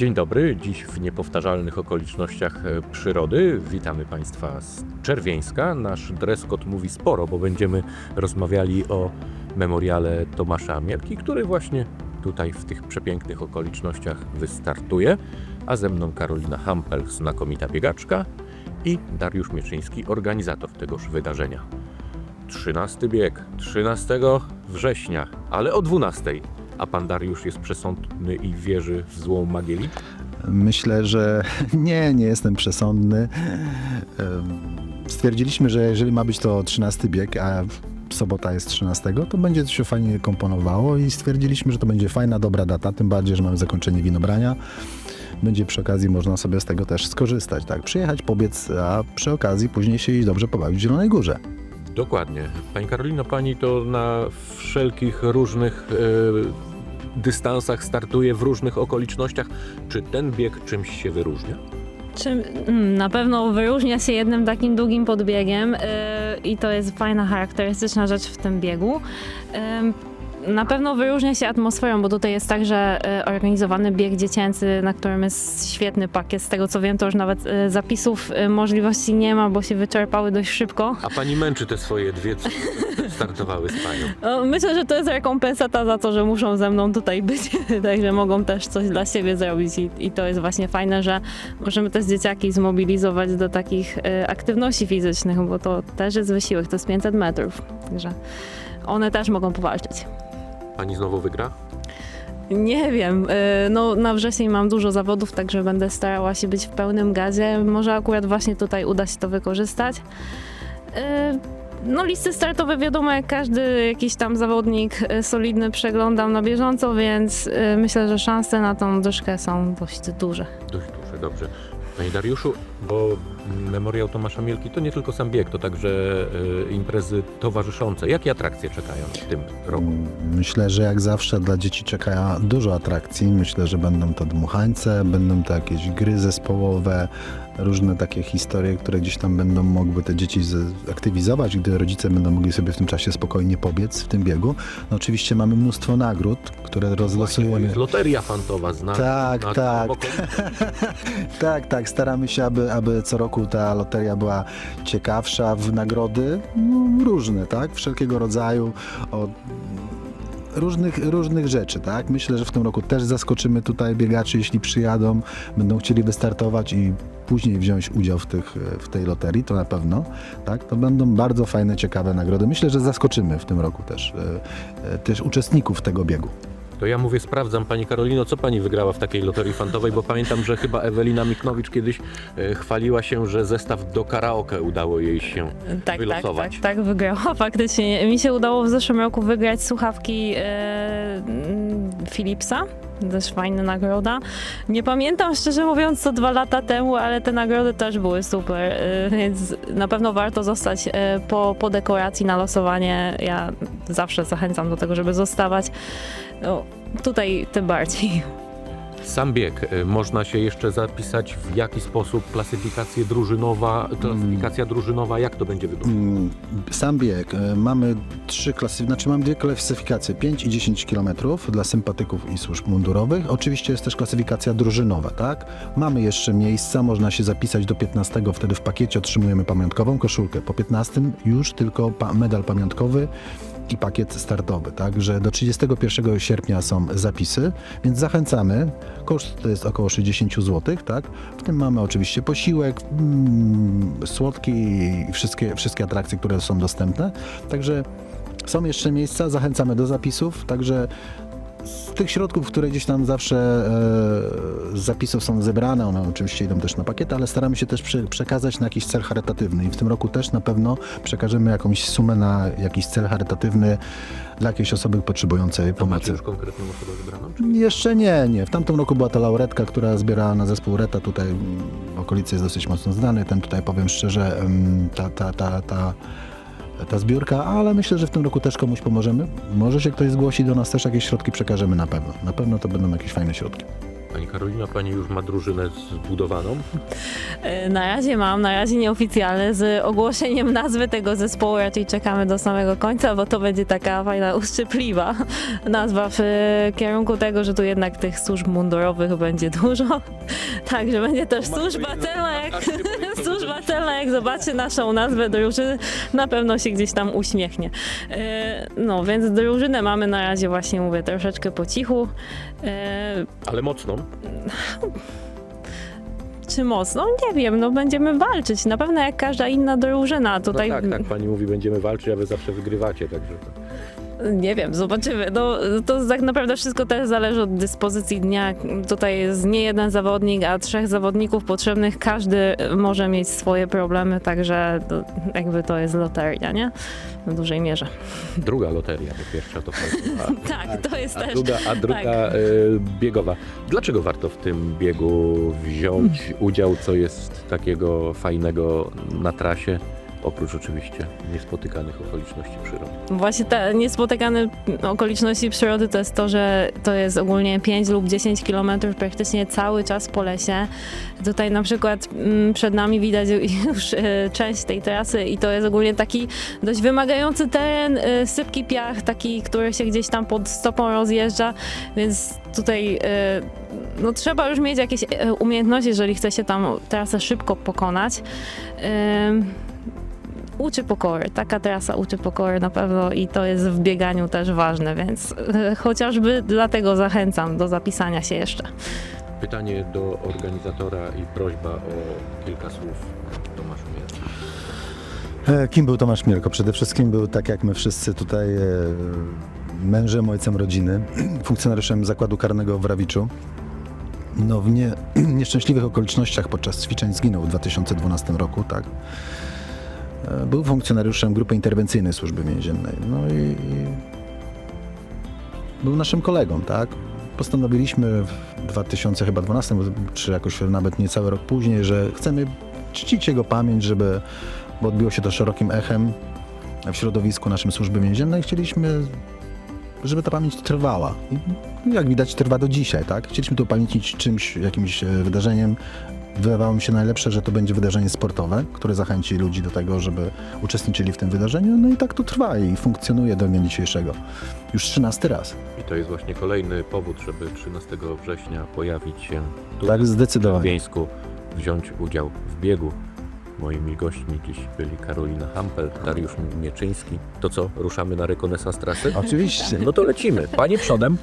Dzień dobry, dziś w niepowtarzalnych okolicznościach e, przyrody. Witamy Państwa z Czerwieńska. Nasz dress mówi sporo, bo będziemy rozmawiali o memoriale Tomasza Mielki, który właśnie tutaj w tych przepięknych okolicznościach wystartuje. A ze mną Karolina Hampel, znakomita biegaczka i Dariusz Mieczyński, organizator tegoż wydarzenia. 13 bieg, 13 września, ale o 12. A pan Dariusz jest przesądny i wierzy w złą magię liczb? Myślę, że nie, nie jestem przesądny. Stwierdziliśmy, że jeżeli ma być to 13 bieg, a sobota jest 13, to będzie to się fajnie komponowało i stwierdziliśmy, że to będzie fajna, dobra data, tym bardziej, że mamy zakończenie winobrania. Będzie przy okazji można sobie z tego też skorzystać, tak? Przyjechać, pobiec, a przy okazji później się iść dobrze pobawić w Zielonej Górze. Dokładnie. Pani Karolino, pani to na wszelkich różnych e, dystansach startuje w różnych okolicznościach. Czy ten bieg czymś się wyróżnia? Czym, mm, na pewno wyróżnia się jednym takim długim podbiegiem yy, i to jest fajna, charakterystyczna rzecz w tym biegu. Ym, na pewno wyróżnia się atmosferą, bo tutaj jest także y, organizowany bieg dziecięcy, na którym jest świetny pakiet. Z tego co wiem, to już nawet y, zapisów y, możliwości nie ma, bo się wyczerpały dość szybko. A pani męczy te swoje dwie, startowały z panią. No, myślę, że to jest rekompensata za to, że muszą ze mną tutaj być, także mogą też coś dla siebie zrobić i, i to jest właśnie fajne, że możemy też dzieciaki zmobilizować do takich e, aktywności fizycznych, bo to też jest wysiłek, to jest 500 metrów, także one też mogą powalczyć. Pani znowu wygra? Nie wiem, e, no na wrzesień mam dużo zawodów, także będę starała się być w pełnym gazie. Może akurat właśnie tutaj uda się to wykorzystać. No listy startowe wiadomo, jak każdy jakiś tam zawodnik e, solidny przeglądam na bieżąco, więc e, myślę, że szanse na tą dyszkę są dość duże. Dość duże, dobrze. Panie Dariuszu, bo Memoriał Tomasza Mielki to nie tylko sam bieg, to także e, imprezy towarzyszące. Jakie atrakcje czekają w tym roku? Myślę, że jak zawsze dla dzieci czeka dużo atrakcji. Myślę, że będą to dmuchańce, będą to jakieś gry zespołowe, różne takie historie, które gdzieś tam będą mogły te dzieci zaktywizować, gdy rodzice będą mogli sobie w tym czasie spokojnie pobiec w tym biegu. No oczywiście mamy mnóstwo nagród, które rozlosujemy. jest loteria fantowa, zna. Tak, na tak. Tak, tak, staramy się, aby, aby co roku ta loteria była ciekawsza w nagrody no, różne, tak, wszelkiego rodzaju, od różnych, różnych rzeczy, tak. Myślę, że w tym roku też zaskoczymy tutaj biegaczy, jeśli przyjadą, będą chcieli wystartować i później wziąć udział w, tych, w tej loterii, to na pewno, tak, to będą bardzo fajne, ciekawe nagrody. Myślę, że zaskoczymy w tym roku też, e, e, też uczestników tego biegu. To ja mówię, sprawdzam Pani Karolino, co Pani wygrała w takiej loterii fantowej, bo pamiętam, że chyba Ewelina Miknowicz kiedyś e, chwaliła się, że zestaw do karaoke udało jej się Tak, tak, wylosować. tak, tak, wygrała faktycznie. Mi się udało w zeszłym roku wygrać słuchawki e, mm, Philipsa. Też fajna nagroda. Nie pamiętam szczerze mówiąc co dwa lata temu, ale te nagrody też były super, e, więc na pewno warto zostać e, po, po dekoracji na losowanie. Ja zawsze zachęcam do tego, żeby zostawać. No, tutaj tym bardziej. Sam bieg, e, można się jeszcze zapisać w jaki sposób klasyfikację drużynowa, klasyfikacja drużynowa, jak to będzie wyglądać? Mm, Sam bieg. E, Mamy trzy klasy, znaczy mamy dwie klasyfikacje, 5 i 10 km dla sympatyków i służb mundurowych. Oczywiście jest też klasyfikacja drużynowa, tak? Mamy jeszcze miejsca, można się zapisać do 15, wtedy w pakiecie otrzymujemy pamiątkową koszulkę. Po 15 już tylko medal pamiątkowy i pakiet startowy, tak? Że do 31 sierpnia są zapisy, więc zachęcamy. Koszt to jest około 60 zł, tak? W tym mamy oczywiście posiłek, mm, słodki i wszystkie, wszystkie atrakcje, które są dostępne. Także są jeszcze miejsca, zachęcamy do zapisów, także z tych środków, które gdzieś tam zawsze e, z zapisów są zebrane, one oczywiście idą też na pakiet, ale staramy się też prze, przekazać na jakiś cel charytatywny i w tym roku też na pewno przekażemy jakąś sumę na jakiś cel charytatywny dla jakiejś osoby potrzebującej pomocy. już konkretną osobę wybraną? Czy... Jeszcze nie, nie. W tamtym roku była to lauretka, która zbierała na zespół Reta. Tutaj w okolicy jest dosyć mocno znany. Ten tutaj, powiem szczerze, ta, ta, ta, ta, ta zbiórka, ale myślę, że w tym roku też komuś pomożemy. Może się ktoś zgłosi do nas, też jakieś środki przekażemy na pewno. Na pewno to będą jakieś fajne środki. Pani Karolina, pani już ma drużynę zbudowaną? E, Na razie mam, na razie nieoficjalne, z ogłoszeniem nazwy tego zespołu raczej czekamy do samego końca, bo to będzie taka fajna, uszczypliwa nazwa w e, kierunku tego, że tu jednak tych służb mundurowych będzie dużo. Także będzie też służba celna, jak, służba celna, jak zobaczy naszą nazwę drużyny, na pewno się gdzieś tam uśmiechnie. E, No, więc drużynę mamy na razie właśnie, mówię, troszeczkę po cichu. Ale mocną. Czy mocno? Nie wiem, no będziemy walczyć. Na pewno jak każda inna drużyna. Tutaj No tak, tak, pani mówi, będziemy walczyć, a wy zawsze wygrywacie, także... nie wiem, zobaczymy. No, to tak naprawdę wszystko też zależy od dyspozycji dnia. Tutaj jest nie jeden zawodnik, a trzech zawodników potrzebnych. Każdy może mieć swoje problemy, także to, jakby to jest loteria, nie? W dużej mierze. Druga loteria, bo pierwsza to fajna, Tak, to jest a, też. druga, a druga tak. e, biegowa. Dlaczego warto w tym biegu wziąć udział, co jest takiego fajnego na trasie? Oprócz oczywiście niespotykanych okoliczności przyrody. Właśnie te niespotykane okoliczności przyrody to jest to, że to jest ogólnie 5 lub 10 kilometrów praktycznie cały czas po lesie. Tutaj na przykład mm, przed nami widać już e, część tej trasy i to jest ogólnie taki dość wymagający teren, e, sypki piach, taki, który się gdzieś tam pod stopą rozjeżdża, więc tutaj e, no, trzeba już mieć jakieś umiejętności, jeżeli chce się tam trasę szybko pokonać. Uczy pokory. Taka trasa uczy pokory na pewno i to jest w bieganiu też ważne, więc e, chociażby dlatego zachęcam do zapisania się jeszcze. Pytanie do organizatora i prośba o kilka słów Tomaszu Mierka. E, Kim był Tomasz Mielko? Przede wszystkim był, tak jak my wszyscy tutaj, e, mężem, ojcem rodziny, funkcjonariuszem zakładu karnego w Rawiczu. No, w nie, nieszczęśliwych okolicznościach podczas ćwiczeń zginął w 2012 roku, tak. E, Był funkcjonariuszem grupy interwencyjnej służby więziennej. No i, i był naszym kolegą, tak. Postanowiliśmy w 2012, czy jakoś nawet niecały rok później, że chcemy czcić jego pamięć, żeby bo odbiło się to szerokim echem w środowisku naszym służby więziennej. Chcieliśmy, żeby ta pamięć trwała. I jak widać, trwa do dzisiaj, tak? Chcieliśmy to upamiętnić czymś, jakimś e, wydarzeniem. Wydawało mi się najlepsze, że to będzie wydarzenie sportowe, które zachęci ludzi do tego, żeby uczestniczyli w tym wydarzeniu. No i tak to trwa i funkcjonuje do dnia dzisiejszego. Już 13 raz. I to jest właśnie kolejny powód, żeby 13 września pojawić się tu Tak, w zdecydowanie. Wiedeńsku, wziąć udział w biegu. Moimi gośćmi dziś byli Karolina Hampel, Dariusz Mieczyński. To co, ruszamy na rekonesans trasy? Oczywiście. No to lecimy. Panie przodem.